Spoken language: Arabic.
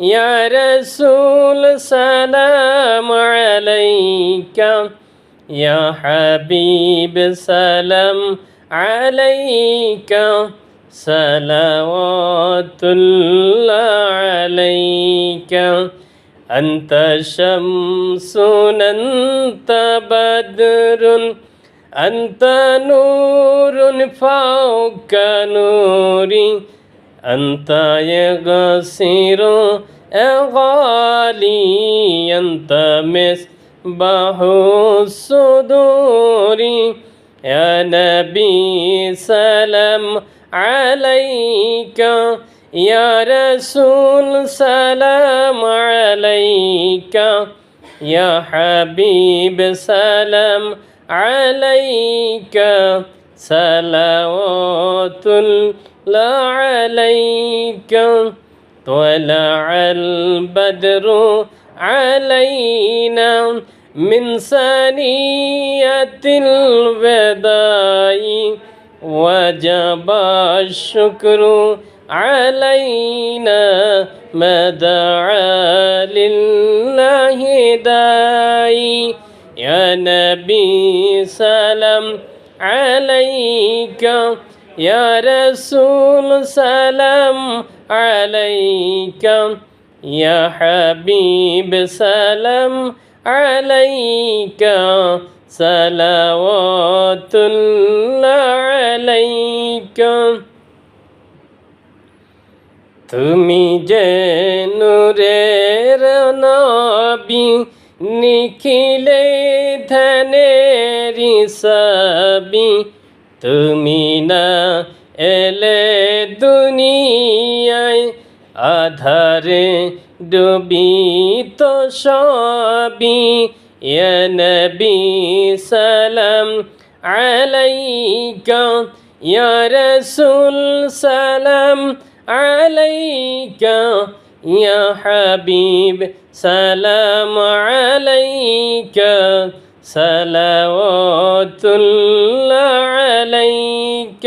يا رسول سلام عليك. يا حبيب سلام عليك. صلوات الله عليك. أنت شمس أنت بدر. أنت نور فوق نوري. أنت يغسر غالي أنت مصباح الصدور. يا نبي سلام عليك يا رسول سلام عليك يا حبيب سلام عليك. صلوات الله عليك طلع البدر علينا من ثنية الوداع وجب الشكر علينا ما دعا لله داعي. يا نبي سلام عليك يا رسول سلام عليك يا حبيب سلام عليك صلوات الله عليك তুমি যে নূরের নবী নিখিলে ধনের সাবি তুমি না এলে দুনিয়ায় আধারে ডুবিত সবি নবী সালাম আলাইকা ইয়া রাসূল সালাম আলাইকা ইয়া হাবিব সালাম আলাইকা صلوات الله عليك.